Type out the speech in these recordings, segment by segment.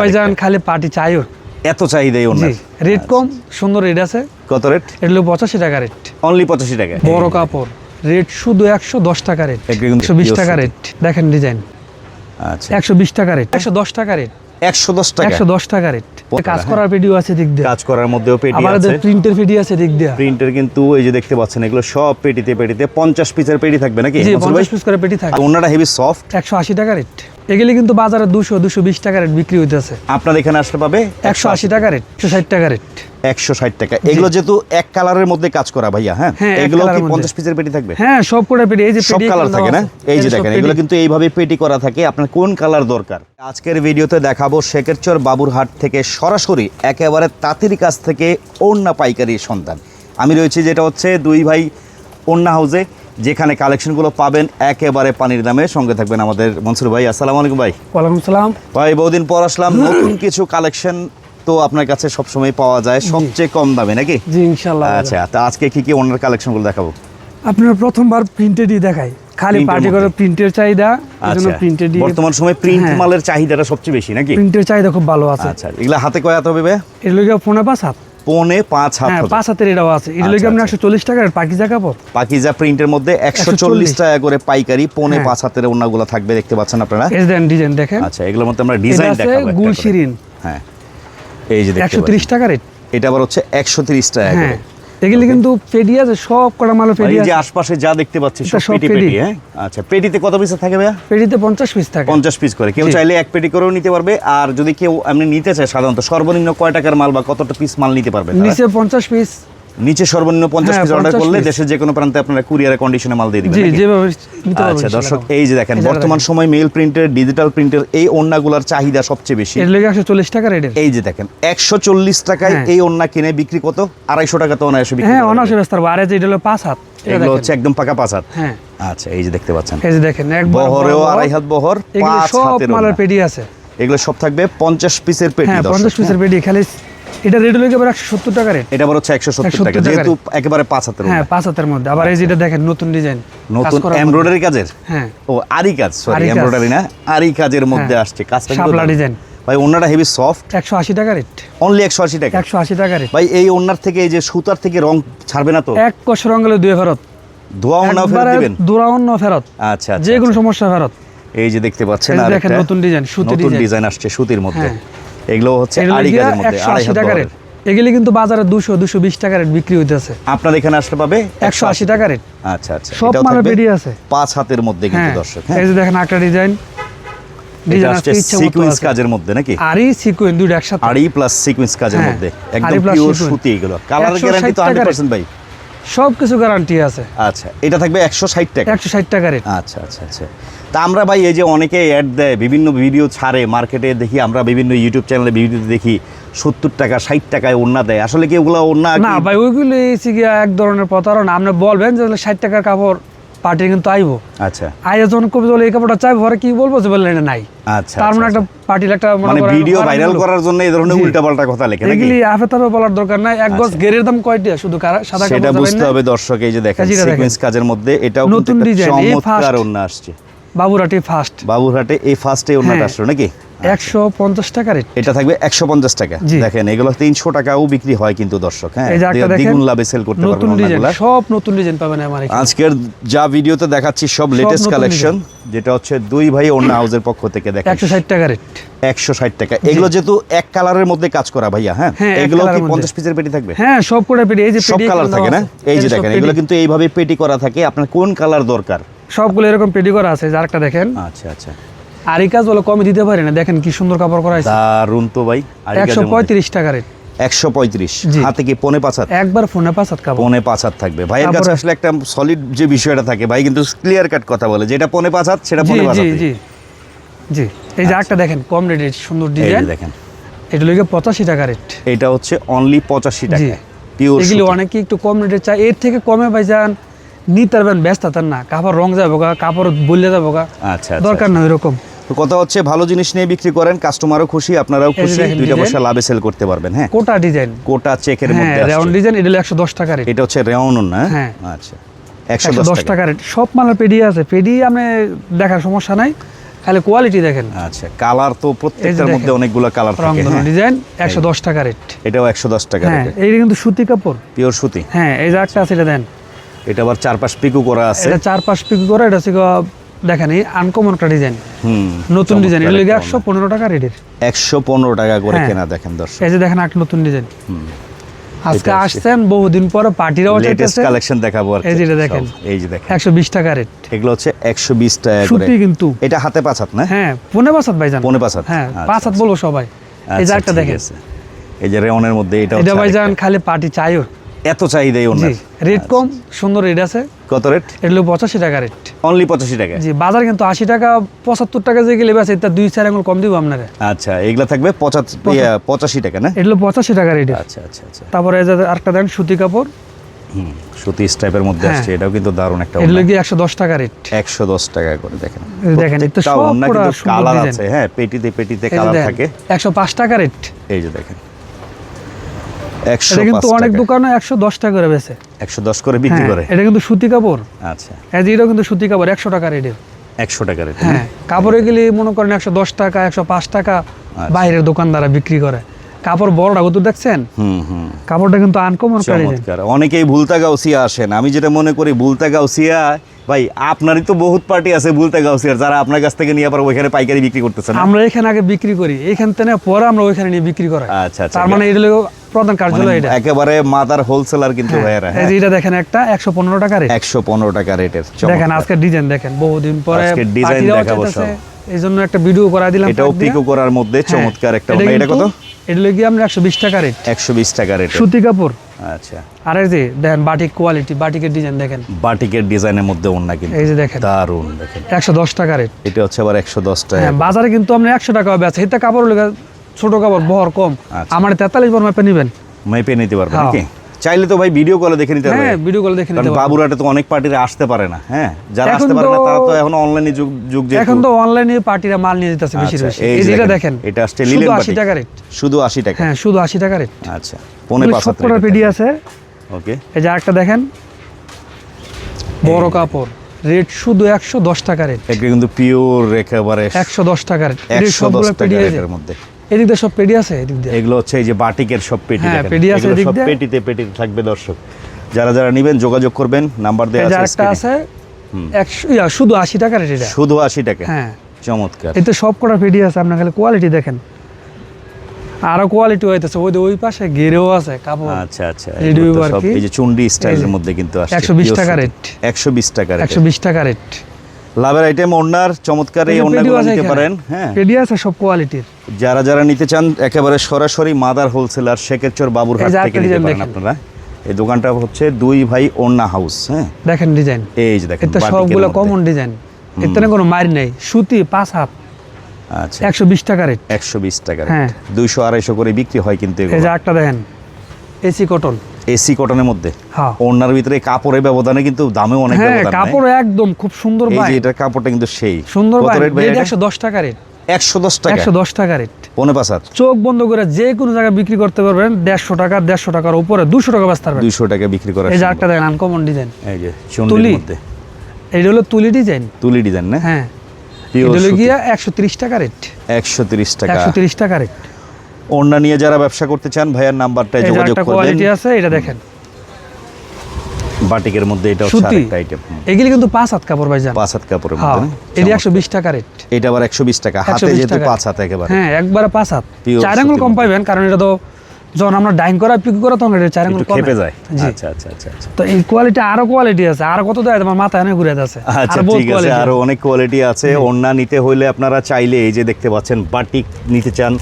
ভাইজান খালি পার্টি চাইও এত চাহিদা এই ওনার রেট কম সুন্দর রেট আছে। কত রেট এটা হলো পঁচাশি টাকা রেট অনলি পঁচাশি টাকা। বড় কাপড়। রেট শুধু একশো দশ টাকা রেট একশো বিশ টাকা রেট দেখেন ডিজাইন আচ্ছা। একশো বিশ টাকা রেট একশো দশ টাকা রেট একশো দশ টাকা। একশো দশ টাকা রেট কাজ। করার ভিডিও আছে দিক দিয়ে। কাজ করার মধ্যেও পেটি আছে। প্রিন্টের ভিডিও আছে দিক দিয়ে। প্রিন্টের কিন্তু এই যে দেখতে পাচ্ছেন এগুলো সব পেটিতে পেটিতে পঞ্চাশ পিসের পেটি থাকবে নাকি? পঞ্চাশ পিস করে পেটি থাকে আর ওনারা হেভি সফট একশো আশি টাকা রেট এগুলি কিন্তু বাজারে দুশো দুশো বিশ টাকা রেট বিক্রি হইতেছে। আপনার এখানে আসলে পাবে একশো আশি টাকা রেট একশো ষাট টাকা রেট। একশো ষাট টাকা। এগুলো যেহেতু এক কালারের মধ্যে কাজ করা ভাইয়া হ্যাঁ? হ্যাঁ, এগুলো কি পঞ্চাশ পিসের পেটি থাকবে? হ্যাঁ সব করে পেটি এই যে সব কালার থাকে না? এই যে দেখেন এগুলো কিন্তু এইভাবে পেটি করা থাকে। আপনার কোন কালার দরকার? আজকের ভিডিওতে দেখাবো শেখেরচর বাবুরহাট থেকে সরাসরি একেবারে তাঁতির কাছ থেকে ওড়না পাইকারি সন্তান আমি রয়েছি যেটা হচ্ছে দুই ভাই ওড়না হাউসে যেখানে কালেকশনগুলো পাবেন একেবারে পানির দামে। সঙ্গে থাকবেন আমাদের মনসুর ভাই। আসসালামু আলাইকুম ভাই। ওয়ালাইকুম সালাম। ভাই বহুদিন পর আসলাম নতুন কিছু কালেকশন তো আপনার কাছে সবসময় পাওয়া যায় সবচেয়ে কম দামে নাকি? জি ইনশাল্লাহ আচ্ছা তা আজকে কি কি ওনার কালেকশনগুলো দেখাবো? আপনার প্রথমবার প্রিন্টেডই দেখাই। খালি পার্টি করে প্রিন্টের চাহিদা এই জন্য আচ্ছা প্রিন্টেডই বর্তমান সময় প্রিন্ট হ্যাঁ। মালের চাহিদাটা সবচেয়ে বেশি নাকি? প্রিন্টের চাহিদা খুব ভালো আছে। আচ্ছা এগুলা হাতে কয় হাত হবে ভাই এর লগে ফোনে পাঁচ হাত? পৌনে পাঁচ হাত হ্যাঁ পাঁচ হাতের এটাও আছে। এর লগে আচ্ছা, আপনি আচ্ছা। একশো চল্লিশ টাকার পাকিজা কাপড়? পাকিজা প্রিন্টের মধ্যে একশো চল্লিশ 140 টাকা করে পাইকারি পৌনে হ্যাঁ। পাঁচ হাতের ওনাগুলো থাকবে দেখতে পাচ্ছেন আপনারা? ডিজাইন দেখেন। আচ্ছা এগুলোর মধ্যে আমরা ডিজাইন দেখাবো একটা গুল করে। হ্যাঁ। এই যে দেখতে একশো তিরিশ টাকা রেট এটা। আবার হচ্ছে একশো তিরিশ টাকা হ্যাঁ। এগুলি কিন্তু পেডি আছে সব কটা মালও পেডি যে আছে। আশপাশে যা দেখতে পাচ্ছি সব পেডি। পেটি হ্যাঁ? আচ্ছা পেডিতে কত পিসে থাকে ভাইয়া? পেডিতে পঞ্চাশ পিস থাকে। পঞ্চাশ পিস করে। কেউ চাইলে এক পেটি করেও নিতে পারবে আর যদি কেউ এমনি নিতে চায় সাধারণত সর্বনিম্ন কয় টাকার মাল বা কতটা পিস মাল নিতে পারবে নিচে পঞ্চাশ পিস নিচে সর্বনিম্ন পঞ্চাশ হ্যাঁ, পিস অর্ডার করলে দেশের যে কোনো প্রান্তে আপনারা কুরিয়ারে কন্ডিশনে মাল দিয়ে দিবেন আচ্ছা দর্শক এই যে দেখেন বর্তমান সময় মেল প্রিন্টের ডিজিটাল প্রিন্টের এই ওড়নাগুলোর চাহিদা সবচেয়ে বেশি। এর লগে একশো চল্লিশ টাকা রেটের। এই যে দেখেন একশো চল্লিশ টাকায় হ্যাঁ। এই ওড়না কিনে বিক্রি কত? আড়াইশো টাকা তো অনায়াসে বিক্রি হ্যাঁ অনার্স যাবে। আর এই যে এটা হলো পাঁচ হাত এগুলো হচ্ছে একদম পাকা পাঁচ হাত। হ্যাঁ। আচ্ছা এই যে দেখতে পাচ্ছেন। এই যে দেখেন একবার বহরেও। আড়াই হাত বহর পাঁচ হাতের মালের। পেডি আছে। এগুলো সব থাকবে পঞ্চাশ পিসের পেটি হ্যাঁ পঞ্চাশ পিসের পেডি খালি এটা রেট হলো এবার একশো সত্তর টাকা রেট। এটা হচ্ছে একশো সত্তর টাকা যেহেতু একেবারে পাঁচ হাতের হ্যাঁ পাঁচ হাতের মধ্যে। আবার এই যেটা দেখেন নতুন ডিজাইন। নতুন এমব্রয়ডারি কাজের? হ্যাঁ। ও আরি কাজ সরি এমব্রয়ডারি না আরি কাজের মধ্যে হ্যাঁ। আসছে। কাজটা শাপলা ডিজাইন। ভাই হেভি সফট একশো আশি টাকা রেট। অনলি একশো আশি টাকা। একশো আশি টাকা রেট। ভাই এই ওনার থেকে এই যে সুতার থেকে রং ছাড়বে না তো? এক কষ রঙের দুই ফেরত। ধোয়া ওনাও ফেরত একবারে দিবেন? ফেরত। আচ্ছা আচ্ছা, যে কোনো আচ্ছা। সমস্যা ফেরত। এই যে দেখতে পাচ্ছেন আর নতুন ডিজাইন সুতি নতুন ডিজাইন। ডিজাইন আসছে সুতির মধ্যে। হ্যাঁ। এগুলো হচ্ছে এগুলো কাজের মধ্যে একশো আড়াই আশি হাত টাকা রেট। এগুলি কিন্তু বাজারে দুশো দুশো বিশ টাকা রেট বিক্রি হইতেছে। আপনার এখানে আসলে পাবে একশো আশি টাকা রেট। আচ্ছা আচ্ছা। সব থাকবে পেডি আছে। পাঁচ হাতের মধ্যে কিন্তু হ্যাঁ। দর্শক হ্যাঁ। এই যে দেখেন একটা ডিজাইন সিকোয়েন্স কাজের মধ্যে নাকি? আরই সিকুয়েন্স দুটো একসাথে। আড়ি প্লাস সিকোয়েন্স কাজের হ্যাঁ, মধ্যে। একদম পিওর সুতি এগুলো। কালার গ্যারান্টি তো টাকা হান্ড্রেড রেট। পার্সেন্ট ভাই। সব কিছু গ্যারান্টি আছে। আচ্ছা এটা থাকবে একশো ষাট টাকা। একশো ষাট টাকা রেট আচ্ছা আচ্ছা আচ্ছা। তা আমরা ভাই এই যে অনেকে অ্যাড দেয় বিভিন্ন ভিডিও ছাড়ে মার্কেটে দেখি আমরা বিভিন্ন ইউটিউব চ্যানেলে ভিডিও দেখি সত্তর টাকা ষাট টাকায় ওড়না দেয়। আসলে কি ওগুলো ওড়না না ভাই ওইগুলো এক ধরনের প্রতারণা। আপনি বলবেন যে ষাট টাকার কাপড় পার্টি কিন্তু আইবো। আচ্ছা। আইয়া যখন কবি বলে এই কাপড়টা চাইব পরে কি বলব যে বললেন নাই। আচ্ছা তার মানে আচ্ছা, একটা পার্টির একটা মানে ভিডিও ভাইরাল করার জন্য এই ধরনের জি। উল্টাপাল্টা কথা লেখে নাকি? এগুলি আফে তাপে বলার দরকার নাই। এক গজ গেরের দাম কয়টি? শুধু কারা- সাদা সেটা বুঝতে হবে দর্শক এই যে দেখেন। সিকোয়েন্স কাজের মধ্যে এটাও নতুন ডিজাইন, চমৎকার first। আসছে। বাবুরাটি ফার্স্ট বাবুরহাটে এই ফার্স্টে ওড়নাটা হ্যাঁ। আসলো নাকি? একশো পঞ্চাশ টাকা রেট। এটা থাকবে একশো পঞ্চাশ টাকা। দেখেন এগুলো তিনশো টাকাও বিক্রি হয় কিন্তু দর্শক হ্যাঁ? এই যে দ্বিগুণ লাভে সেল করতে নতুন ডিজাইন সব নতুন ডিজাইন পাবেন আমার আজকের যা ভিডিওতে দেখাচ্ছি সব লেটেস্ট কালেকশন যেটা হচ্ছে দুই ভাই ওড়না হাউসের পক্ষ থেকে দেখেন একশো ষাট টাকা রেট। একশো ষাট টাকা। এগুলো যেহেতু এক কালারের মধ্যে কাজ করা ভাইয়া হ্যাঁ? হ্যাঁ, এগুলো কি পঞ্চাশ পিসের পেটি থাকবে? হ্যাঁ সব করে পেটি এই যে সব কালার থাকে না? এই যে দেখেন পেটি। এগুলো কিন্তু এইভাবে পেটি করা থাকে। আপনার কোন কালার দরকার? সবগুলো এরকম পেটি করা আছে যার একটা দেখেন। আচ্ছা আচ্ছা। আর কাজ বলে কমে দিতে পারি না। দেখেন কি সুন্দর কাপড় করা দারুণ তো ভাই একশো পঁয়ত্রিশ টাকা রেট। একশো পঁয়ত্রিশ। হাতে কি পনে পাঁচ হাত? একবার ফোনে পাঁচ হাত পনে পাঁচ হাত থাকবে। ভাইয়ের কাছে আসলে একটা সলিড যে বিষয়টা থাকে ভাই কিন্তু ক্লিয়ার কাট কথা বলে। যেটা পনে পাঁচ হাত সেটা পনে পাঁচ জি হাত। জি। জি। এই যে একটা দেখেন কম রেটের সুন্দর আচ্ছা। ডিজাইন। দেখেন। এটা লইগে পঁচাশি টাকা রেট। এটা হচ্ছে অনলি পঁচাশি টাকা। পিওর এগুলি অনেকে একটু কম রেটে চায়। এর থেকে কমে পাই যান নিতে পারবেন ব্যস্ত তার না। কাপড় রং যাব গা কাপড় বললে যাব গা। আচ্ছা আচ্ছা দরকার না এরকম তো কথা হচ্ছে ভালো জিনিস নিয়ে বিক্রি করেন কাস্টমারও খুশি আপনারাও খুশি দুইটা পয়সা লাভে সেল করতে পারবেন হ্যাঁ? কোটা ডিজাইন কোটা চেকের হ্যাঁ মধ্যে রাউন্ড ডিজাইন এটা একশো দশ টাকা রেট। এটা হচ্ছে রেওন না? হ্যাঁ। আচ্ছা একশো একশো দশ দশ টাকা টাকা রেট। সব মালের পেডি আছে পেডি আমি দেখার সমস্যা নাই খালি কোয়ালিটি দেখেন। আচ্ছা কালার তো প্রত্যেকটার মধ্যে। অনেকগুলো কালার থাকে হ্যাঁ। ডিজাইন একশো দশ টাকা রেট। এটাও একশো দশ টাকা হ্যাঁ এইটা কিন্তু সুতি কাপড়। পিওর সুতি। হ্যাঁ এই যে একটা আছে এটা দেন। এটা আবার চারপাশ পিকু করা আছে। এটা চার পাঁচ পিক করে এটা হচ্ছে দেখেন এই আনকমন একটা ডিজাইন নতুন ডিজাইন এটা লেগে একশো পনেরো টাকা রেটের। একশো পনেরো টাকা করে হ্যাঁ। কেনা দেখেন দর্শক। এই যে দেখেন একটা নতুন ডিজাইন আজকে আসছেন বহুদিন পরে পার্টিরাও লেটেস্ট কালেকশন দেখাবো আর এই যে দেখেন। এই যে দেখেন। একশো বিশ টাকা রেট। এগুলো হচ্ছে একশো বিশ টাকা করে। সুতি কিন্তু। এটা হাতে পাঁচ হাত না? হ্যাঁ পনে পাঁচ হাত ভাইজান। পৌনে পাঁচ হাত? হ্যাঁ আচ্ছা, পাঁচ হাত আচ্ছা। বলব সবাই। এই যে আচ্ছা, একটা ঠিক দেখেন। এই যে রেওনের মধ্যে এটা এটা ভাইজান খালি পার্টি চাইও। এত চাহিদাই জি ওনার রেট কম সুন্দর রেট আছে। কত রেট এটা হলো পঁচাশি টাকা রেট অনলি পঁচাশি টাকা। জি বাজার কিন্তু আশি টাকা পঁচাত্তর টাকা যে গেলে বেছে এটা দুই চার আঙুল কম দিব আপনারা আচ্ছা এগুলা থাকবে পঁচাশি টাকা না? এটা হলো পঁচাশি টাকা রেট আচ্ছা আচ্ছা আচ্ছা। তারপরে এই যে আরেকটা দেন সুতি কাপড়। হুম সুতি স্টাইপের মধ্যে হ্যাঁ। আসছে এটাও কিন্তু দারুণ একটা এটা হলো কি একশো দশ টাকা রেট একশো দশ টাকা করে দেখেন। দেখেন, এটা সব কালার আছে হ্যাঁ পেটিতে পেটিতে কালার থাকে। একশো পাঁচ টাকা রেট এই যে দেখেন। এটা কিন্তু পাঁচ অনেক দোকানে একশো দশ টাকা করে বেছে একশো দশ করে বিক্রি করে? এটা কিন্তু সুতি কাপড়। আচ্ছা। এটাও কিন্তু সুতি কাপড় একশো টাকা রেটের একশো টাকা রেট হ্যাঁ কাপড়ে গেলে মনে করেন একশো দশ টাকা একশো পাঁচ টাকা আচ্ছা। বাইরের দোকানদাররা বিক্রি করে। কাপড় বড়টা কত দেখছেন? কাপড়টা কিন্তু আনকমন চমৎকার। অনেকেই ভুলতা গাউসিয়া আসেন। আমি যেটা মনে করি ভুলতা গাউসিয়া ভাই আপনারই তো বহুত পার্টি আছে ভুলতা গাউসিয়ার যারা আপনার কাছ থেকে নিয়ে আবার ওইখানে পাইকারি বিক্রি করতেছেন আমরা এখানে আগে বিক্রি করি। এখান থেকে পরে আমরা ওইখানে নিয়ে বিক্রি করাই। আচ্ছা আচ্ছা। তার মানে এটা প্রধান কার্যালয় এটা। একেবারে মাদার হোলসেলার কিন্তু ভাইয়ারা এই যে এটা দেখেন একটা একশো পনেরো টাকা রেট একশো পনেরো টাকা রেটের দেখেন আজকে ডিজাইন দেখেন বহুদিন পরে design পার্টিরাও দেখাবো সব। এই জন্য একটা ভিডিও করা দিলাম এটাও পিকো করার মধ্যে হ্যাঁ, চমৎকার একটা। এটা কত? এটা হলো গিয়ে আমরা একশো বিশ টাকা রেট একশো বিশ টাকা রেট সুতি কাপড়। আচ্ছা। আর এই যে দেখেন বাটিক কোয়ালিটি বাটিকের ডিজাইন দেখেন। বাটিকের ডিজাইনের মধ্যে ওড়না কিন্তু। এই যে দেখেন। দারুণ দেখেন। একশো দশ টাকা রেট এটা হচ্ছে আবার একশো দশ টাকা হ্যাঁ বাজারে কিন্তু আমরা একশো টাকা বেচে এটা কাপড় লেগে ছোট কাপড় বহর কম। আচ্ছা। আমার তেতাল্লিশ বর মাপে নেবেন। মেপে নিতে পারবেন হ্যাঁ। নাকি? চাইলে তো ভাই ভিডিও কলে দেখে নিতে পারবে ভিডিও করে দেখে নিতে পারবেন। বাবুরাটে তো অনেক পার্টিরা আসতে পারে না হ্যাঁ? যারা আসতে পারে না তারা তো এখন অনলাইনে যুগ যুগ যেহেতু। এখন তো অনলাইনে পার্টিরা মাল নিয়ে যেতেছে বেশি আচ্ছা, বেশি। এই যে যে এটা দেখেন, এটা আসছে লিলেন আশি বাটিক। টাকা রেট শুধু আশি টাকা। হ্যাঁ শুধু আশি টাকা রেট আচ্ছা পাঁচ সব কটা পেডি আছে। ওকে এই যে একটা দেখেন। বড় কাপড় রেট শুধু একশো দশ টাকা রেট এটা কিন্তু পিওর একেবারে একশো দশ টাকা রেট একশো দশ টাকা রেটের মধ্যে। এদিক দিয়ে সব পেডি আছে এদিক দিয়ে। এগুলো হচ্ছে এই যে বাটিকের সব পেটি হ্যাঁ। পেটি আছে এদিক দিয়ে। পেটিতে পেটিতে থাকবে দর্শক। যারা যারা নেবেন যোগাযোগ করবেন নাম্বার দেওয়া আছে screen-এ। আছে একশো ইয়া, শুধু আশি টাকা রেট এটা। শুধু আশি টাকা। হ্যাঁ। চমৎকার। এতে সব কটা পেডি আছে আপনার খালি কোয়ালিটি দেখেন। আরও কোয়ালিটি হইতেছে। ওই ওই পাশে গেরেও আছে কাপড়। আচ্ছা আচ্ছা? এই যে চুন্ডি স্টাইলের মধ্যে কিন্তু আসছে। 120 টাকা। একশো বিশ টাকা রেট একশো বিশ টাকা রেট লাভের আইটেম ওনার চমৎকার এই ওনাগুলো নিতে পারেন হ্যাঁ। পেডি আছে সব কোয়ালিটির যারা যারা নিতে চান একেবারে সরাসরি মাদার হোলসেলার শেখেরচর বাবুরহাট থেকে নিতে পারেন আপনারা। এই দোকানটা হচ্ছে দুই ভাই ওন্না হাউস হ্যাঁ। দেখেন ডিজাইন এই যে দেখেন সবগুলো কমন ডিজাইন এতে কোনো মারি নেই। সুতি পাঁচ হাত। আচ্ছা। একশো বিশ টাকা রেট একশো বিশ টাকা হ্যাঁ। দুইশো আড়াইশো করে বিক্রি হয় কিন্তু এই যে একটা দেখেন এসি কটন এসি কটনের মধ্যে। হ্যাঁ। ওনার ভিতরে কাপড়ের ব্যবধানে কিন্তু দামেও অনেক হ্যাঁ ব্যবধান কাপড় একদম খুব সুন্দর ভাই যে এটার কাপড়টা কিন্তু সেই। সুন্দর ভাই রেট ভাই একশো দশ টাকা রেট একশো দশ টাকা? একশো দশ টাকা রেট পনে চোখ বন্ধ করে যে কোনো জায়গায় বিক্রি করতে পারবেন দেড়শো টাকা দেড়শো টাকার উপরে দুশো টাকা বেচতে পারবেন দুইশো টাকা বিক্রি করা এই যে। একটা দেখেন আনকমন ডিজাইন এই যে চুন্ডির? মধ্যে। হলো তুলি ডিজাইন তুলি ডিজাইন না? হ্যাঁ। এটা হলো গিয়া একশো তিরিশ টাকা রেট একশো তিরিশ টাকা। একশো তিরিশ টাকা রেট ওড়না নিয়ে যারা ব্যবসা করতে চান ভাইয়ার নাম্বারটা যোগাযোগ করবেন। কোয়ালিটি আছে এটা দেখেন। বাটিকের মধ্যে এটা হচ্ছে আরেকটা আইটেম এগুলি কিন্তু পাঁচ হাত কাপড় ভাই যান পাঁচ হাত কাপড়ের হ্যাঁ মধ্যে না? এটি একশো বিশ টাকা রেট এটা আবার একশো বিশ টাকা। হাতে 120 যেহেতু পাঁচ হাত একেবারে। হ্যাঁ একবারে পাঁচ হাত। চার সুতির কম। পাইবেন কারণ এটা তো যখন আমরা ডাইং করা পিক করা তখন এটা চার একটু খেপে যায়। আচ্ছা আচ্ছা আচ্ছা আচ্ছা। তো এই কোয়ালিটি আরও কোয়ালিটি আছে। আর কত দেয়? তোমার মাথায় অনেক ঘুরে আছে। আচ্ছা ঠিক আছে আরও অনেক কোয়ালিটি আছে। ওড়না নিতে হলে আপনারা চাইলে এই যে দেখতে পাচ্ছেন বাটিক নিতে চান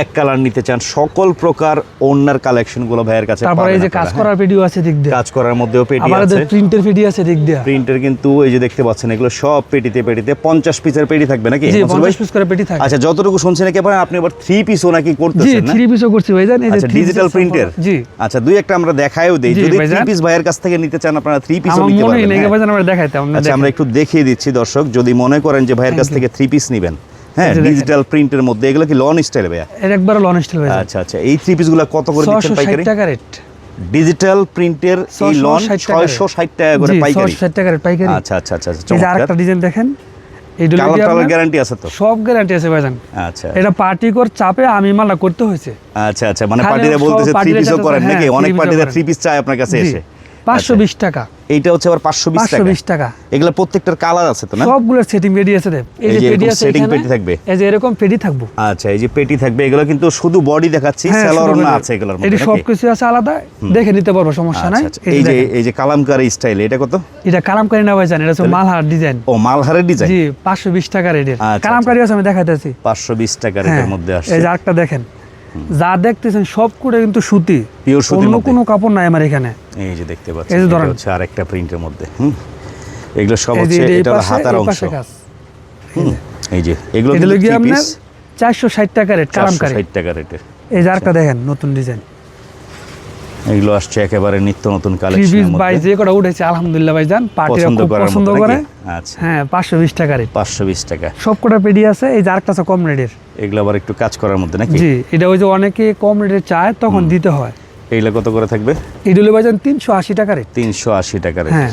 এক কালার নিতে চান সকল প্রকার ওড়নার কালেকশনগুলো ভাইয়ের কাছে তারপরে এই যে কাজ করার ভিডিও আছে দিক দিয়ে? কাজ করার মধ্যেও পেটি আছে। প্রিন্টের ভিডিও আছে দিক দিয়ে। প্রিন্টের কিন্তু এই যে দেখতে পাচ্ছেন এগুলো সব পেটিতে পেটিতে পঞ্চাশ পিসের পেটি থাকবে নাকি? জি মনসুর ভাই? পঞ্চাশ পিস করে পেটি থাকে আচ্ছা যতটুকু শুনছেন একেবারে আপনি আবার থ্রি পিসও নাকি করতেছেন না? থ্রি পিসও করছি ভাইজান এই যে আচ্ছা ডিজিটাল piece প্রিন্টের জি। আচ্ছা দুই একটা আমরা দেখায়ও দেই। যদি থ্রি ভাইজান। পিস ভাইয়ের কাছ থেকে নিতে চান আপনারা থ্রি পিসও আমার নিতে মনে পারবেন নেই হ্যাঁ? আমরা দেখাইতাম আচ্ছা আমরা একটু দেখিয়ে দিচ্ছি দর্শক যদি মনে করেন যে ভাইয়ের কাছ থেকে থ্রি পিস নেবেন। হ্যাঁ এই। ডিজিটাল প্রিন্টের মধ্যে এগুলো কি লন স্টাইল ভাইয়া? এর একবারে লন স্টাইল ভাইজান আচ্ছা আচ্ছা এই থ্রি পিসগুলো কত করে দিচ্ছেন ষাট টাকা রেট ডিজিটাল প্রিন্টের এই লন 660 টাকা করে পাইকারি। ছশো ষাট টাকা রেট পাইকারি। আচ্ছা আচ্ছা আচ্ছা আচ্ছা, এই যে আরেকটা ডিজাইন দেখেন কি গ্যারান্টি আছে তো? সব গ্যারান্টি আছে ভাইজান। আচ্ছা। এটা পার্টি কর চাপে আমি মালা করতে হয়েছে। আচ্ছা আচ্ছা মানে পার্টিরা বলতেছে থ্রি পিসও করেন নাকি? হ্যাঁ, অনেক piece পার্টিরা থ্রি পিস চায় আপনার কাছে এসে। পাঁচশো বিশ টাকা। এইটা হচ্ছে আবার পাঁচশো বিশ পাঁচশো টাকা বিশ টাকা। এগুলো প্রত্যেকটার কালার আছে তো না? সবগুলোর সেটিং পেডি আছে দেব এই যে পেডি আছে এখানে, পেটি থাকবে? এই যে এরকম পেডি থাকব। আচ্ছা এই যে পেটি থাকবে এগুলো কিন্তু শুধু বডি দেখাচ্ছি হ্যাঁ, সেলোয়ার শুধু না আছে এগুলোর মধ্যে সব নাকি? কিছু আছে আলাদা দেখে নিতে পারব সমস্যা নাই। আচ্ছা, আচ্ছা। এই যে এই যে কালামকারি স্টাইল এটা কত? এটা কালামকারি না ভাইজান এটা হচ্ছে মালহার ডিজাইন ও মালহারের ডিজাইন জি পাঁচশো বিশ টাকা রেটের। আচ্ছা, কালামকারি আছে আমি দেখাইতেছি। পাঁচশো বিশ টাকা হ্যাঁ রেটের মধ্যে আসছে এই যে আরেকটা দেখেন। যা দেখতেছেন সব করে কিন্তু সুতি। অন্য কোনো কাপড় নাই আমার এখানে। এই যে দেখতে পাচ্ছেন এই যে ধরেন। হচ্ছে আরেকটা প্রিন্টের মধ্যে হুম? এগুলো সব হচ্ছে এটা হাতার অংশ। হুম, এই যে। এগুলো হলো গিয়ে আপনার পিস চারশো ষাট টাকা রেট কালামকারি ষাট টাকা রেটের। এই যে আরেকটা দেখেন নতুন ডিজাইন এগুলো আসছে একেবারে নিত্য নতুন যে কটা উঠেছে আলহামদুলিল্লাহ ভাইজান পার্টিরা খুব পছন্দ করে। আচ্ছা। হ্যাঁ পাঁচশো বিশ টাকা রেট পাঁচশো বিশ টাকা। সব কটা পেডি আছে এই যে আরেকটা আছে কম রেটের এগুলো আবার একটু কাজ করার মধ্যে নাকি? জি এটা ওই যে অনেকে কম রেটে চায় তখন দিতে হয়। এইগুলো কত করে থাকবে? টাকা রেট হ্যাঁ।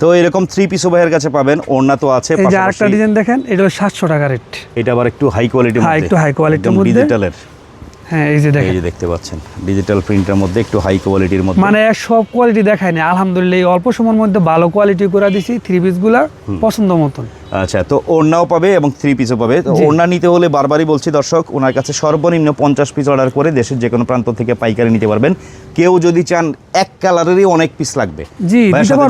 তো এরকম থ্রি পিসও ভাইয়ের কাছে পাবেন ওড়না তো আছে এই যে আরেকটা ডিজাইন দেখেন এটা হলো সাতশো টাকা রেট এটা আবার একটু হাই কোয়ালিটির হ্যাঁ, মধ্যে একটু মধ্যে। ডিজিটালের হ্যাঁ এই যে এই যে দেখতে পাচ্ছেন ডিজিটাল প্রিন্টের মধ্যে একটু হাই কোয়ালিটির মধ্যে। মানে সব কোয়ালিটি দেখায় না আলহামদুলিল্লাহ এই অল্প সময়ের মধ্যে ভালো কোয়ালিটি করে দিছি থ্রি পিসগুলা পছন্দ মতন। আচ্ছা তো ওড়নাও পাবে এবং থ্রি পিসও পাবে। তো ওড়না নিতে হলে বারবারই বলছি দর্শক ওনার কাছে সর্বনিম্ন পঞ্চাশ পিস অর্ডার করে দেশের যে কোনো প্রান্ত থেকে পাইকারি নিতে পারবেন। কেউ যদি চান এক কালারেরই অনেক পিস লাগবে। জি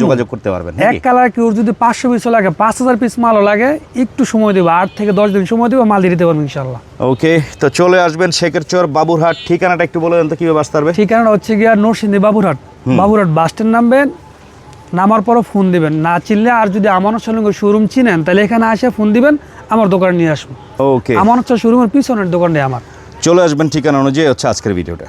যোগাযোগ করতে পারবেন এক কালার কেউ যদি পাঁচশো পিসও লাগে পাঁচ হাজার পিস মালও লাগে একটু সময় দেবো আট থেকে দশ দিন সময় দেবো মাল দিয়ে দিতে পারবেন ইনশাল্লাহ ওকে তো চলে আসবেন শেখের চর বাবুরহাট। ঠিকানাটা একটু বলে দেন তো কীভাবে আসতে পারবে? ঠিকানাটা হচ্ছে গিয়া নরসিংদী বাবুরহাট। বাবুরহাট বাস স্ট্যান্ড নামবেন নামার পরও ফোন দিবেন। না চিনলে আর যদি আমানত সঙ্গে শোরুম চিনেন তাহলে এখানে আসে ফোন দিবেন আমার দোকানে নিয়ে আসব। ওকে আমানত শোরুমের পিছনের দোকানটাই আমার। চলে আসবেন ঠিকানা অনুযায়ী হচ্ছে আজকের ভিডিওটা।